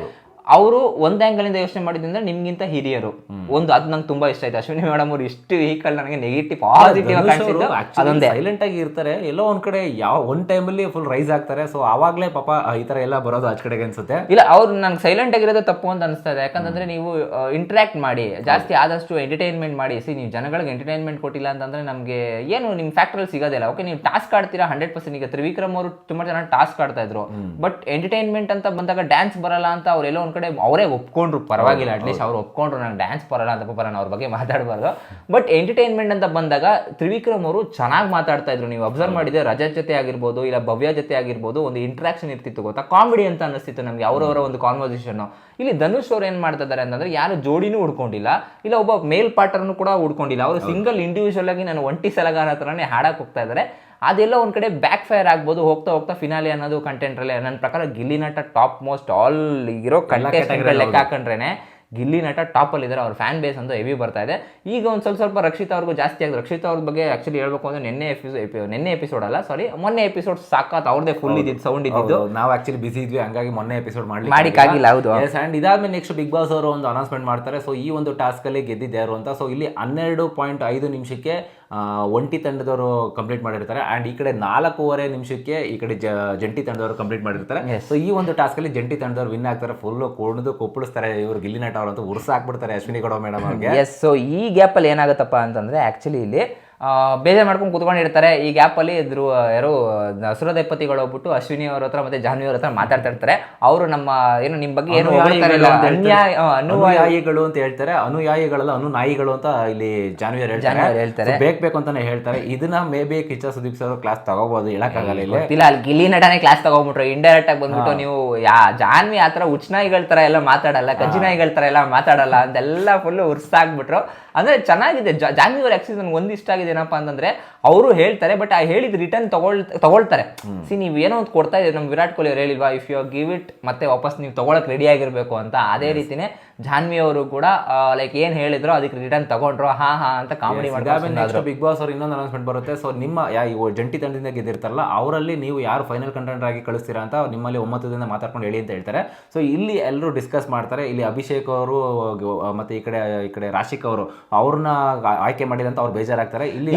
ಅವರು ಒಂದು ಆಂಗಲ್ ಇಂದ ಯೋಚನೆ ಮಾಡಿದ್ರಿಂದ ನಿಮ್ಗಿಂತ ಹಿರಿಯರು. ಒಂದು ಅದು ನಂಗೆ ತುಂಬಾ ಇಷ್ಟ ಆಯ್ತು. ಅಶ್ವಿನಿ ಮೇಡಮ್ ಅವ್ರು ಇಷ್ಟು ವೆಹಿಕಲ್ ನನಗೆ ನೆಗೆಟಿವ್ ಪಾಸಿಟಿವ್ ಅದೊಂದೇ. ಸೈಲೆಂಟ್ ಆಗಿ ಇರ್ತಾರೆ. ಎಲ್ಲೋ ಒಂದ್ ಕಡೆ ಯಾವ ಒಂದ್ ಟೈಮಲ್ಲಿ ಫುಲ್ ರೈಸ್ ಆಗ್ತಾರೆ. ಸೊ ಅವಾಗಲೇ ಪಾಪ ಈ ತರ ಎಲ್ಲ ಬರೋದು ಆಚ ಕಡೆಗೆ ಅನ್ಸುತ್ತೆ. ಇಲ್ಲ ಅವ್ರು ನಂಗೆ ಸೈಲೆಂಟ್ ಆಗಿರೋದು ತಪ್ಪು ಅಂತ ಅನಿಸ್ತಾ ಇದೆ ಯಾಕಂತಂದ್ರೆ ನೀವು ಇಂಟ್ರಾಕ್ಟ್ ಮಾಡಿ. ಜಾಸ್ತಿ ಆದಷ್ಟು ಎಂಟರ್ಟೈನ್ಮೆಂಟ್ ಮಾಡಿ. ಸಿ ನೀವು ಜನಗಳಿಗೆ ಎಂಟರ್ಟೈನ್ಮೆಂಟ್ ಕೊಟ್ಟಿಲ್ಲ ಅಂತಂದ್ರೆ ನಮಗೆ ಏನು ನಿಮ್ ಫ್ಯಾಕ್ಟ್ರಲ್ಲಿ ಸಿಗೋದಿಲ್ಲ ಓಕೆ ನೀವು ಟಾಸ್ಕ್ ಆಡ್ತೀರಾ ಹಂಡ್ರೆಡ್ ಪರ್ಸೆಂಟ್ ಈಗ ತ್ರಿವಿಕ್ರಮ್ ಅವರು ತುಂಬಾ ಚೆನ್ನಾಗಿ ಟಾಸ್ಕ್ ಆಡ್ತಾ ಇದ್ರು. ಬಟ್ ಎಂಟರ್ಟೈನ್ಮೆಂಟ್ ಅಂತ ಬಂದಾಗ ಡ್ಯಾನ್ಸ್ ಬರಲ್ಲ ಅಂತ ಅವ್ರೆಲ್ಲೋ ಒಂದ್ ಕಡೆ ಅವರೇ ಒಪ್ಕೊಂಡ್ರು ಪರವಾಗಿಲ್ಲ ಅಟ್ಲೀಸ್ಟ್ ಅವ್ರು ಒಪ್ಕೊಂಡ್ರು ನಂಗೆ ಡ್ಯಾನ್ಸ್ ಬರಲ್ಲ ಅಂತ ಬರೋಣ ನಾನು ಅವ್ರ ಬಗ್ಗೆ ಮಾತಾಡಬಾರ್ದು. ಬಟ್ ಎಂಟರ್ಟೈನ್ಮೆಂಟ್ ಅಂತ ಬಂದಾಗ ತ್ರಿವಿಕ್ರಮ್ ಅವರು ಚೆನ್ನಾಗಿ ಮಾತಾಡ್ತಾ ಇದ್ರು. ನೀವು ಅಬ್ಸರ್ವ್ ಮಾಡಿದ್ರೆ ರಜತ್ ಜೊತೆ ಆಗಿರ್ಬೋದು ಇಲ್ಲ ಭವ್ಯ ಜೊತೆ ಆಗಿರ್ಬೋದು ಒಂದು ಇಂಟ್ರಾಕ್ಷನ್ ಇರ್ತಿತ್ತು ಗೊತ್ತಾ? ಕಾಮಿಡಿ ಅಂತ ಅನಿಸ್ತಿತ್ತು ನಮಗೆ ಅವರವರ ಒಂದು ಕಾನ್ವರ್ಸೇಷನ್ ಇಲ್ಲಿ ಧನುಷ್ ಅವ್ರು ಏನು ಮಾಡ್ತಾ ಇದ್ದಾರೆ ಅಂತಂದ್ರೆ ಯಾರು ಜೋಡಿನೂ ಹುಡ್ಕೊಂಡಿಲ್ಲ ಇಲ್ಲ ಒಬ್ಬ ಮೇಲ್ ಪಾರ್ಟರ್ನು ಕೂಡ ಹುಡ್ಕೊಂಡಿಲ್ಲ ಅವರು ಸಿಂಗಲ್ ಇಂಡಿವಿಜುವಲ್ ಆಗಿ ನಾನು ಒಂಟಿ ಸಲಗಾರ ಹತ್ರನೇ ಹಾಡಕ್ಕೆ ಹೋಗ್ತಾ ಇದ್ದಾರೆ ಅದೆಲ್ಲ ಒಂದು ಕಡೆ ಬ್ಯಾಕ್ ಫೈರ್ ಆಗ್ಬೋದು ಹೋಗ್ತಾ ಹೋಗ್ತಾ ಫಿನಾಲಿ ಅನ್ನೋದು ಕಂಟೆಂಟ್ರಲ್ಲೇ ನನ್ನ ಪ್ರಕಾರ Gilli Nata top most all ಇರೋ ಕಂಟೆಂಟ್ ಲೆಕ್ಕ ಹಾಕೊಂಡ್ರೇ ಗಿಲ್ಲಿ ನಟ ಟಾಪ್ ಅಲ್ಲಿ ಇದ್ದಾರೆ ಅವ್ರ ಫ್ಯಾನ್ ಬೇಸ್ ಅಂತ ಹೆವಿ ಬರ್ತಾ ಇದೆ. ಈಗ ಒಂದು ಸ್ವಲ್ಪ ಸ್ವಲ್ಪ ರಕ್ಷಿತಾ ಅವ್ರಿಗೂ ಜಾಸ್ತಿ ಆಗಿದೆ. ರಕ್ಷಿತಾ ಅವ್ರ ಬಗ್ಗೆ ಆಕ್ಚುಲಿ ಹೇಳ್ಬೇಕು ಅಂದ್ರೆ ನಿನ್ನೆ ಎಪಿಸೋಡ್ ನಿನ್ನೆ ಎಪಿಸೋಡ್ ಅಲ್ಲ ಸಾರಿ ಮೊನ್ನೆ ಎಪಿಸೋಡ್ ಸಾಕಾತ್. ಅವ್ರದೇ ಫುಲ್ ಇದ್ದಿದ್ದು ಸೌಂಡ್ ಇದ್ದಿದ್ದು. ನಾವು ಆಕ್ಚುಲಿ ಬಿಸಿ ಇದ್ವಿ ಹಂಗಾಗಿ ಮೊನ್ನೆ ಎಪಿಸೋಡ್ ಮಾಡಿಕ್ಕಾಗಿಲ್ಲ, ಹೌದು. ಅಂಡ್ ಇದಾದ್ಮೇಲೆ ನೆಕ್ಸ್ಟ್ ಬಿಗ್ ಬಾಸ್ ಅವರು ಒಂದು ಅನೌನ್ಸ್ಮೆಂಟ್ ಮಾಡ್ತಾರೆ. ಸೊ ಈ ಒಂದು ಟಾಸ್ಕ್ ಅಲ್ಲಿ ಗೆದ್ದಿದ್ದಾರೆ ಯಾರು ಅಂತ. ಸೊ ಇಲ್ಲಿ ಹನ್ನೆರಡು ಪಾಯಿಂಟ್ ಐದು ನಿಮಿಷಕ್ಕೆ ಒಂಟಿ ತಂಡದವರು ಕಂಪ್ಲೀಟ್ ಮಾಡಿರ್ತಾರೆ. ಆ್ಯಂಡ್ ಈ ಕಡೆ ನಾಲ್ಕೂವರೆ ನಿಮಿಷಕ್ಕೆ ಈ ಕಡೆ ಜಂಟಿ ತಂಡದವರು ಕಂಪ್ಲೀಟ್ ಮಾಡಿರ್ತಾರೆ. ಸೊ ಈ ಒಂದು ಟಾಸ್ಕಲ್ಲಿ ಜಂಟಿ ತಂಡದವರು ವಿನ್ ಆಗ್ತಾರೆ. ಫುಲ್ಲು ಕುಣಿದು ಕೊಪ್ಪಳಿಸ್ತಾರೆ. ಇವರು ಗಿಲ್ಲಿ ನಟ ಅಂತ ಉರ್ಸ ಹಾಕ್ಬಿಡ್ತಾರೆ ಅಶ್ವಿನಿ ಗೌಡ ಮೇಡಮ್ ಅವ್ರಿಗೆ. ಎಸ್ ಸೊ ಈ ಗ್ಯಾಪಲ್ಲಿ ಏನಾಗುತ್ತಪ್ಪ ಅಂತಂದರೆ ಆ್ಯಕ್ಚುಲಿ ಇಲ್ಲಿ ಬೇಜಾರ್ ಮಾಡ್ಕೊಂಡು ಕೂತ್ಕೊಂಡಿರ್ತಾರೆ ಈ ಗ್ಯಾಪಲ್ಲಿ ಇದ್ರು ಯಾರು ಹಸುರ ದೈಪತಿಗಳು ಹೋಗ್ಬಿಟ್ಟು ಅಶ್ವಿನಿ ಅವ್ರ ಹತ್ರ ಮತ್ತೆ ಜಾನ್ವಿ ಅವ್ರ ಹತ್ರ ಮಾತಾಡ್ತಾ ಇರ್ತಾರೆ. ಅವರು ನಮ್ಮ ಏನು ನಿಮ್ಮ ಬಗ್ಗೆ ಏನು ಆ, ಅನುಯಾಯಿಗಳು ಅಂತ ಹೇಳ್ತಾರೆ. ಅನುಯಾಯಿಗಳಲ್ಲ ಅನು ನಾಯಿಗಳು ಅಂತ ಇಲ್ಲಿ ಜಾನ್ವಿ ಅವ್ರು ಹೇಳ್ತಾರೆ. ಬೇಕು ಬೇಕು ಅಂತಾನೆ ಹೇಳ್ತಾರೆ. ಇದನ್ನ maybe Kichcha Sudeep sir class ತಗೋಬಹುದು ಹೇಳಕ್ಕಾಗಲ್ಲ ಇಲ್ಲ. ಇಲ್ಲ ಅಲ್ಲಿ ಗಿಲ್ಲಿ ನಟನೆ ಕ್ಲಾಸ್ ತಗೊಂಡ್ಬಿಟ್ರು ಇಂಡೈರೆಕ್ಟ್ ಆಗಿ ಬಂದ್ಬಿಟ್ಟು ನೀವು ಯಾ ಜಾನ್ವಿ ಆತರ ಉಚ್ಚನಾಯಿಗಳ ತರ ಎಲ್ಲ ಮಾತಾಡಲ್ಲ ಕಜ್ಜಿನಾಯಿಗಳ ತರ ಎಲ್ಲ ಮಾತಾಡಲ್ಲ ಅಂತೆಲ್ಲ ಫುಲ್ ಉರ್ಸಾಗ್ಬಿಟ್ರು. ಅಂದ್ರೆ ಚೆನ್ನಾಗಿದೆ. ಜಾನ್ವಿ ಅವ್ರ ಎಕ್ಸಿಸ್ ನನ್ಗೆ ಒಂದು ಇಷ್ಟ ಆಗಿದೆ ಏನಪ್ಪಾ ಅಂತಂದ್ರೆ, ಅವರು ಹೇಳ್ತಾರೆ ಬಟ್ ಆ ಹೇಳಿದ ರಿಟರ್ನ್ ತಗೊಳ್, ತಗೊಳ್ತಾರೆ. ಸಿ, ನೀವು ಏನೋ ಒಂದು ಕೊಡ್ತಾ ಇದ್ದೀರಿ ನಮ್ಮ ವಿರಾಟ್ ಕೊಹ್ಲಿ ಅವ್ರು ಹೇಳಿಲ್ವಾ ಇಫ್ ಯು ಗಿವ್ ಇಟ್ ಮತ್ತೆ ವಾಪಸ್ ನೀವು ತಗೊಳಕ್ ರೆಡಿ ಆಗಿರ್ಬೇಕು ಅಂತ. ಅದೇ ರೀತಿನೇ ಜಾನ್ವಿ ಅವರು ಕೂಡ ಲೈಕ್ ಏನ್ ಹೇಳಿದ್ರು ಅದಕ್ಕೆ ರಿಟರ್ನ್ ತಗೊಂಡ್ರು. ಹಾ ಹಾ ಅಂತ ಕಾಮಿಡಿ ಮಾಡ್ತಾರೆ ಮಾಡ್ಕೊಂಡು ಬಿಗ್ ಬಾಸ್ ಅವ್ರು ಇನ್ನೊಂದು ಅನೌನ್ಸ್ಮೆಂಟ್ ಬರುತ್ತೆ. ಸೊ ನಿಮ್ಮ ಜಂಟಿ ತಂಡದಿಂದ ಗೆದ್ದಿರ್ತಾರಲ್ಲ ಅವರಲ್ಲಿ ನೀವು ಯಾರು ಫೈನಲ್ ಕಂಟೆಂಟ್ ಆಗಿ ಕಳಿಸ್ತೀರಾ ಅಂತ ನಿಮ್ಮಲ್ಲಿ ಒಮ್ಮತದಿಂದ ಮಾತಾಡ್ಕೊಂಡು ಹೇಳಿ ಅಂತ ಹೇಳ್ತಾರೆ. ಸೊ ಇಲ್ಲಿ ಎಲ್ಲರೂ ಡಿಸ್ಕಸ್ ಮಾಡ್ತಾರೆ. ಇಲ್ಲಿ ಅಭಿಷೇಕ್ ಅವರು ಮತ್ತೆ ಈ ಕಡೆ ಈ ಕಡೆ ರಾಶಿಕ್ ಅವರು ಅವ್ರನ್ನ ಆಯ್ಕೆ ಮಾಡಿದಂತ ಅವ್ರು ಬೇಜಾರಾಗ್ತಾರೆ. ಇಲ್ಲಿ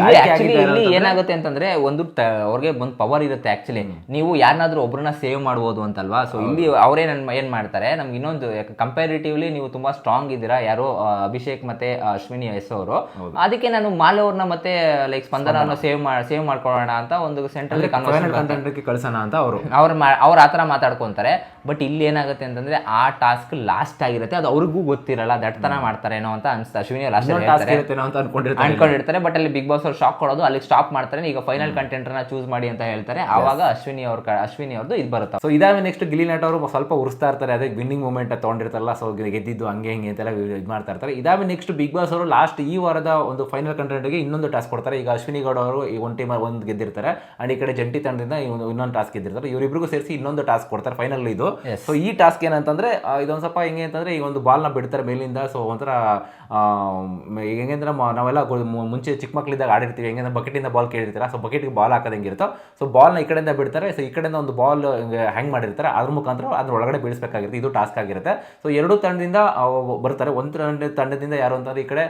ಇಲ್ಲಿ ಏನಾಗುತ್ತೆ ಅಂತಂದ್ರೆ ಒಂದು ಅವ್ರಿಗೆ ಒಂದು ಪವರ್ ಇರುತ್ತೆ ಆಕ್ಚುಲಿ ನೀವು ಯಾರನ್ನಾದ್ರೂ ಒಬ್ರನ್ನ ಸೇವ್ ಮಾಡ್ಬೋದು ಅಂತಲ್ವಾ? ಸೊ ಇಲ್ಲಿ ಅವರೇ ಏನ್ ಮಾಡ್ತಾರೆ? ನಮ್ಗೆ ಇನ್ನೊಂದು ಕಂಪ್ಯಾರಿಟಿವ್ಲಿ ನೀವು ತುಂಬಾ ಸ್ಟ್ರಾಂಗ್ ಇದ್ದೀರಾ? ಯಾರು ಅಭಿಷೇಕ್ ಮತ್ತೆ ಅಶ್ವಿನಿ ಎಸ್ ಅವರು ಅದಕ್ಕೆ ನಾನು ಮಾಲ್ ಅವ್ರನ್ನ ಮತ್ತೆ ಲೈಕ್ ಸ್ಪಂದನ. ಸೇವ್ ಸೇವ್ ಮಾಡ್ಕೊಳ್ಳೋಣ ಅಂತ ಒಂದು ಸೆಂಟ್ರಲ್ ಕಳಿಸೋಣ ಅಂತ ಅವರು. ಅವ್ರ ಅವ್ರ ಆತರ ಮಾತಾಡ್ಕೊಂತಾರೆ. ಬಟ್ ಇಲ್ಲಿ ಏನಾಗುತ್ತೆ ಅಂತಂದ್ರೆ ಆ ಟಾಸ್ಕ್ ಲಾಸ್ಟ್ ಆಗಿರುತ್ತೆ. ಅದು ಅವ್ರಿಗೂ ಗೊತ್ತಿರಲ್ಲ ದಡ್ತನ ಮಾಡ್ತಾರೇನೋ ಅಂತ ಅನ್ಸುತ್ತೆ. ಅಶ್ವಿನಿ ಅಂತ ಅನ್ಕೊಂಡಿರ್ತಾರೆ ಬಟ್ ಅಲ್ಲಿ ಬಿಗ್ ಬಾಸ್ ಅವ್ರು ಶಾಕ್ ಕೊಡೋದು ಅಲ್ಲಿ ಸ್ಟಾಪ್ ಮಾಡ್ತಾರೆ. ಈಗ ಫೈನಲ್ ಕಂಟೆಂಟ್ ಕಂಟೆಂಟರ್ನ ಚೂಸ್ ಮಾಡಿ ಅಂತ ಹೇಳ್ತಾರೆ. ಆವಾಗ ಅಶ್ವಿನಿ ಅವ್ರ ಅಶ್ವಿನಿ ಅವ್ರದ್ದು ಇದು ಬರುತ್ತೆ ಸೊ ಇದಾವೆ ನೆಕ್ಸ್ಟ್ ಗಿಲಿ ನಟ ಅವರು ಸ್ವಲ್ಪ ಉರಿಸ್ತಾ ಇರ್ತಾರೆ. ಅದೇ ವಿನ್ನಿಂಗ್ ಮೂಮೆಂಟ್ ತಗೊಂಡಿರ್ತಾರಲ್ಲ ಸೊ ಗೆದ್ದಿದ್ದು ಹಂಗೆ ಹಿಂಗೆ ಅಂತೆಲ್ಲ ಇದು ಮಾಡ್ತಾ ಇರ್ತಾರೆ. ಇದಾವೆ ನೆಕ್ಸ್ಟ್ ಬಿಗ್ ಬಾಸ್ ಅವರು ಲಾಸ್ಟ್ ಈ ವಾರದ ಒಂದು ಫೈನಲ್ ಕಂಟೆಂಟ್ಗೆ ಇನ್ನೊಂದು ಟಾಸ್ಕ್ ಕೊಡ್ತಾರೆ. ಈಗ ಅಶ್ವಿನಿ ಗೌಡ ಅವರು ಈ ಒಂದು ಟೀಮ್ ಒಂದು ಗೆದ್ದಿರ್ತಾರೆ. ಅಂಡ್ ಈ ಕಡೆ ಜಂಟಿ ತಂಡದಿಂದ ಇನ್ನೊಂದು ಟಾಸ್ಕ್ ಗೆದ್ದಿರ್ತಾರೆ. ಇವರಿಬ್ರಿಗೂ ಸೇರಿಸಿ ಇನ್ನೊಂದು ಟಾಸ್ಕ್ ಕೊಡ್ತಾರೆ ಫೈನಲ್ ಇದು. ಸೊ ಈ ಟಾಸ್ಕ್ ಏನಂತಂದ್ರೆ ಇದೊಂದು ಸ್ವಲ್ಪ ಹೆಂಗೆ ಅಂತಂದ್ರೆ ಈ ಒಂದು ಬಾಲ್ನ ಬಿಡ್ತಾರೆ ಮೇಲಿಂದ. ಸೊ ಒಂಥರ ಹೆಂಗೆಂದ್ರೆ ನಾವೆಲ್ಲ ಮುಂಚೆ ಚಿಕ್ಕ ಮಕ್ಕಳಿದ್ದಾಗ ಆಡಿರ್ತೀವಿ. ಹೆಂಗಂದ್ರೆ ಬಕೆಟಿಂದ ಬಾಲ್ ಕೇಳಿರ್ತಾರೆ? ಸೊ ಬಕೆಟ್ಗೆ ಬಾಲ್ ಹಾಕೋದು ಹೆಂಗಿರುತ್ತೋ ಸೊ ಬಾಲ್ನ ಈ ಕಡೆಯಿಂದ ಬಿಡ್ತಾರೆ. ಸೊ ಈ ಕಡೆಯಿಂದ ಒಂದು ಬಾಲ್ ಹ್ಯಾಂಗ್ ಮಾಡಿರ್ತಾರೆ. ಅದ್ರ ಮುಖಾಂತರ ಅದ್ರ ಒಳಗಡೆ ಬೀಳಿಸಬೇಕಾಗಿರುತ್ತೆ. ಇದು ಟಾಸ್ಕ್ ಆಗಿರುತ್ತೆ. ಸೊ ಎರಡು ತಂಡದಿಂದ ಬರ್ತಾರೆ. ಒಂದು ತಂಡ ತಂಡದಿಂದ ಯಾರು ಅಂತಂದ್ರೆ ಈ ಕಡೆ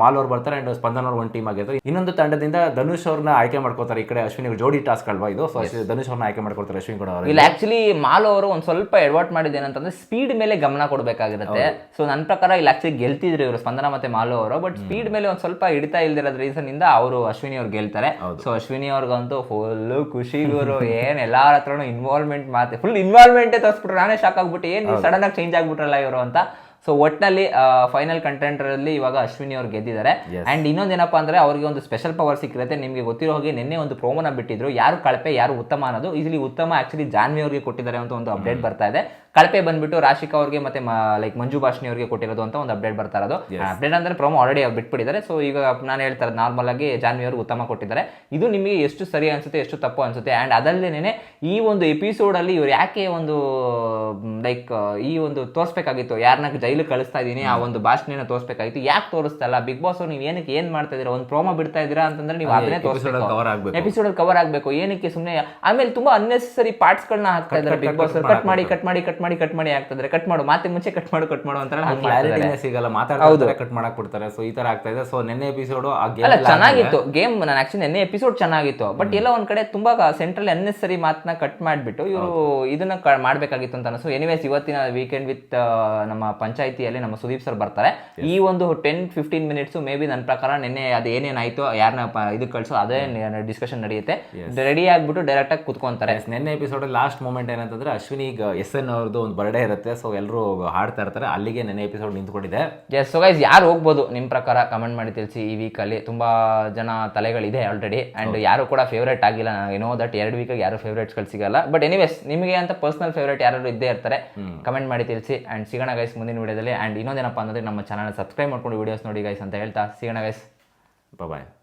ಮಾಲ್ ಅವ್ರು ಬರ್ತಾರೆ ಅಂಡ್ ಸ್ಪಂದನ್ ಅವ್ರು ಒಂದು ಟೀಮ್ ಆಗಿರ್ತಾರೆ. ಇನ್ನೊಂದು ತಂಡದಿಂದ ಧನುಷ್ ಅವ್ರನ್ನ ಆಯ್ಕೆ ಮಾಡ್ಕೋತಾರೆ. ಈ ಕಡೆ ಅಶ್ವಿನಿ ಜೋಡಿ ಟಾಸ್ಕ್ ಅಲ್ವಾ ಇದು? ಸೊ ಧನುಷ್ ಅವ್ರನ್ನ ಆಯ್ಕೆ ಮಾಡ್ಕೊಡ್ತಾರೆ ಅಶ್ವಿನಿ ಕೂಡ ಅವರು. ಇಲ್ಲಿ ಆಕ್ಚುಲಿ ಮಾಲ್ ಅವರು ಒಂದು ಸ್ವಲ್ಪ ಎಡವಟ್ ಮಾಡಿದ್ದು ಏನಂತಂದ್ರೆ ಸ್ಪೀಡ್ ಮೇಲೆ ಗಮನ ಕೊಡಬೇಕಾಗಿರುತ್ತೆ. ಸೊ ನನ್ನ ಪ್ರಕಾರ ಇಲ್ಲಿ ಆಕ್ಚುಲಿ ಗೆಲ್ತಿದ್ರು ಇವರು ಸ್ಪಂದನ ಮತ್ತೆ ಮಾಲು ಅವರು. ಬಟ್ ಸ್ಪೀಡ್ ಮೇಲೆ ಒಂದು ಸ್ವಲ್ಪ ಹಿಡಿತಾ ಇಲ್ದಿರೋದ್ ರೀಸನ್ ಇಂದ ಅವರು ಅಶ್ವಿನಿ ಅವ್ರು ಗೆಲ್ತಾರೆ. ಸೊ ಅಶ್ವಿನಿ ಅವ್ರಿಗಂತೂ ಫುಲ್ ಖುಷಿ ಗುರು. ಏನ್ ಎಲ್ಲಾರ ಹತ್ರನು ಇನ್ವಾಲ್ವ್ಮೆಂಟ್ ಮಾತೆ. ಫುಲ್ ಇನ್ವಾಲ್ವ್ಮೆಂಟೇ ತೋರಿಸ್ಬಿಟ್ರು. ನಾನೇ ಶಾಕ್ ಆಗ್ಬಿಟ್ಟು ಏನ್ ಸಡನ್ ಆಗಿ ಚೇಂಜ್ ಆಗ್ಬಿಟ್ರಲ್ಲ ಇವರು ಅಂತ. ಸೊ ಒಟ್ನಲ್ಲಿ ಫೈನಲ್ ಕಂಟೆಂಟರಲ್ಲಿ ಇವಾಗ ಅಶ್ವಿನಿ ಅವ್ರು ಗೆದ್ದಿದ್ದಾರೆ. ಅಂಡ್ ಇನ್ನೊಂದೇನಪ್ಪ ಅಂದ್ರೆ ಅವರಿಗೆ ಒಂದು ಸ್ಪೆಷಲ್ ಪವರ್ ಸಿಕ್ಕಿರುತ್ತೆ. ನಿಮಗೆ ಗೊತ್ತಿರೋ ಹಾಗೆ ನಿನ್ನೆ ಒಂದು ಪ್ರೋಮೋನ ಬಿಟ್ಟಿದ್ರು. ಯಾರು ಕಳಪೆ ಯಾರು ಉತ್ತಮ ಅನ್ನೋದು. ಇಲ್ಲಿ ಉತ್ತಮ ಆಕ್ಚುಲಿ ಜಾನ್ವಿ ಅವ್ರಿಗೆ ಕೊಟ್ಟಿದ್ದಾರೆ ಅಂತ ಒಂದು ಅಪ್ಡೇಟ್ ಬರ್ತಾ ಇದೆ. ಕಳಪೆ ಬಂದ್ಬಿಟ್ಟು ರಾಶಿಕಾ ಅವ್ರಿಗೆ ಮತ್ತೆ ಲೈಕ್ ಮಂಜು ಭಾಷಣಿ ಅವರಿಗೆ ಕೊಟ್ಟಿರೋದು ಅಂತ ಒಂದು ಅಪ್ಡೇಟ್ ಬರ್ತಾ ಇರೋದು. ಅಪ್ಡೇಟ್ ಅಂದ್ರೆ ಪ್ರೊಮೋ ಆಲ್ರೆಡಿ ಅವ್ರು ಬಿಟ್ಬಿಟ್ಟಿದ್ದಾರೆ. ಸೊ ಈಗ ನಾನು ಹೇಳ್ತಾರೆ ನಾರ್ಮಲ್ ಆಗಿ ಜಾನ್ವಿ ಅವ್ರಿಗೆ ಉತ್ತಮ ಕೊಟ್ಟಿದ್ದಾರೆ. ಇದು ನಿಮಗೆ ಎಷ್ಟು ಸರಿ ಅನ್ಸುತ್ತೆ ಎಷ್ಟು ತಪ್ಪು ಅನ್ಸುತ್ತೆ? ಅಂಡ್ ಅದಲ್ಲದೇನೆ ಈ ಒಂದು ಎಪಿಸೋಡ್ ಅಲ್ಲಿ ಇವ್ರು ಯಾಕೆ ಒಂದು ಲೈಕ್ ಈ ಒಂದು ತೋರಿಸ್ಬೇಕಾಗಿತ್ತು? ಯಾರನ್ನ ಜೈಲು ಕಳಿಸ್ತಾ ಇದ್ದೀನಿ ಆ ಒಂದು ಭಾಷಣೆನ ತೋರಿಸ್ಬೇಕಾಗಿತ್ತು? ಯಾಕೆ ತೋರಿಸ್ತಾ ಇಲ್ಲ? ಬಿಗ್ ಬಾಸ್ ನೀವು ಏನಕ್ಕೆ ಏನ್ ಮಾಡ್ತಾ ಇದ್ದೀರಾ ಒಂದು ಪ್ರೋಮೋ ಬಿಡ್ತಾ ಇದೀರಾ ಅಂತಂದ್ರೆ ನೀವು ಅದನ್ನೇ ತೋರಿಸ್ಬೇಕು. ಎಪಿಸೋಡ್ ಕವರ್ ಆಗಬೇಕು. ಏನಕ್ಕೆ ಸುಮ್ಮನೆ ಆಮೇಲೆ ತುಂಬಾ ಅನ್ನೆಸರಿ ಪಾರ್ಟ್ಸ್ ಗಳನ್ನ ಹಾಕ್ತಾ ಇದ್ದಾರೆ ಬಿಗ್ ಬಾಸ್ ಕಟ್ ಮಾಡಿ ಕಟ್ ಮಾಡಿ ಕಟ್ ಮಾಡಿ. ಕಟ್ ಮಾಡಿ ಆಗ್ತದ್ರೆ ಕಟ್ ಮಾಡು. ಮಾತೆ ಮುಂಚೆ ಕಟ್ ಮಾಡು ಕಟ್ ಮಾಡು ಅಂತಾರೆ. ಕ್ಲಾರಿಟಿನೇ ಸಿಗಲ್ಲ. ಮಾತಾಡ್ತಾರೆ ಕಟ್ ಮಾಡಕ್ ಬಿಡ್ತಾರೆ ಸೊ ಈ ತರ ಆಗ್ತಾ ಇದೆ. ಸೊ ನಿನ್ನೆ ಎಪಿಸೋಡ್ ಆ ಗೇಮ್ ಚೆನ್ನಾಗಿತ್ತು. ಗೇಮ್ ನಾನು ಆಕ್ಚುಲಿ ನೆನ್ನೆ ಎಪಿಸೋಡ್ ಚೆನ್ನಾಗಿತ್ತು. ಬಟ್ ಎಲ್ಲ ಒಂದ್ ಕಡೆ ತುಂಬಾ ಸೆಂಟ್ರಲ್ ಅನ್ನೆಸರಿ ಮಾತನ್ನ ಕಟ್ ಮಾಡ್ಬಿಟ್ಟು ಇವರು ಇದನ್ನ ಮಾಡ್ಬೇಕಾಗಿತ್ತು ಅಂತ ಅನಿಸ್ತು ಎನಿವೇಸ್ ಇವತ್ತಿನ ವೀಕೆಂಡ್ ವಿತ್ ನಮ್ಮ ಪಂಚಾಯತಿಯಲ್ಲಿ ನಮ್ಮ ಸುದೀಪ್ ಸರ್ ಬರ್ತಾರೆ. ಈ ಒಂದು ten fifteen minutes maybe ನನ್ನ ಪ್ರಕಾರ ನಿನ್ನೆ ಅದು ಏನೇನಾಯ್ತು ಯಾರನ್ನ ಇದು ಕಳ್ಸೋ ಅದೇ ಡಿಸ್ಕಷನ್ ನಡೆಯುತ್ತೆ. ರೆಡಿ ಆಗ್ಬಿಟ್ಟು ಡೈರೆಕ್ಟ್ ಆಗಿ ಕುತ್ಕೊಂತಾರೆ. ನಿನ್ನೆ ಎಪಿಸೋಡ್ ಲಾಸ್ಟ್ ಮೂಮೆಂಟ್ ಏನಂತಂದ್ರೆ ಅಶ್ವಿನಿ ಎಸ್ ಎನ್ ಅವ್ರದ್ದು ಒಂದು ಬರ್ಡೇ ಇರುತ್ತೆ ಸೊ ಎಲ್ಲರೂ ಹಾಡ್ತಾ ಇರ್ತಾರೆ. ಅಲ್ಲಿಗೆ ನೆನೆ ಎಪಿಸೋಡ್ ನಿಂತ್ಕೊಂಡಿದೆ. ಎಸ್ ಸೊ ಗೈಸ್ ಯಾರು ಹೋಗ್ಬೋದು? ನಿಮ್ಮ ಪ್ರಕಾರ ಕಮೆಂಟ್ ಮಾಡಿ ತಿಳಿಸಿ ಈ ವೀಕಲ್ಲಿ ತುಂಬ ಜನ ತಲೆಗಳಿದೆ ಆಲ್ರೆಡಿ ಆ್ಯಂಡ್ ಯಾರು ಕೂಡ ಫೇವ್ರೇಟ್ ಆಗಿಲ್ಲ. ನನಗೆ ನೋ ದಟ್ ಎರಡು ವೀಕಿಗೆ ಯಾರು ಫೇವ್ರೇಟ್ಸ್ಗಳು ಸಿಗಲ್ಲ. ಬಟ್ ಎನಿವೇಸ್ ನಿಮಗೆ ಅಂತ ಪರ್ಸನಲ್ ಫೇವ್ರೇಟ್ ಯಾರು ಇದ್ದೇ ಇರ್ತಾರೆ ಕಮೆಂಟ್ ಮಾಡಿ ತಿಳಿಸಿ ಆ್ಯಂಡ್ ಸಿಗೋಣ ಗೈಸ್ ಮುಂದಿನ ವೀಡಿಯೋದಲ್ಲಿ ಆ್ಯಂಡ್ ಇನ್ನೊಂದೇನಪ್ಪ ಅಂದರೆ ನಮ್ಮ ಚಾನಲ್ ಸಬ್ಸ್ಕ್ರೈಬ್ ಮಾಡ್ಕೊಂಡು ವಿಡಿಯೋಸ್ ನೋಡಿ ಗೈಸ್ ಅಂತ ಹೇಳ್ತಾ. ಸಿಗೋಣ ಗೈಸ್ ಬಾಯ್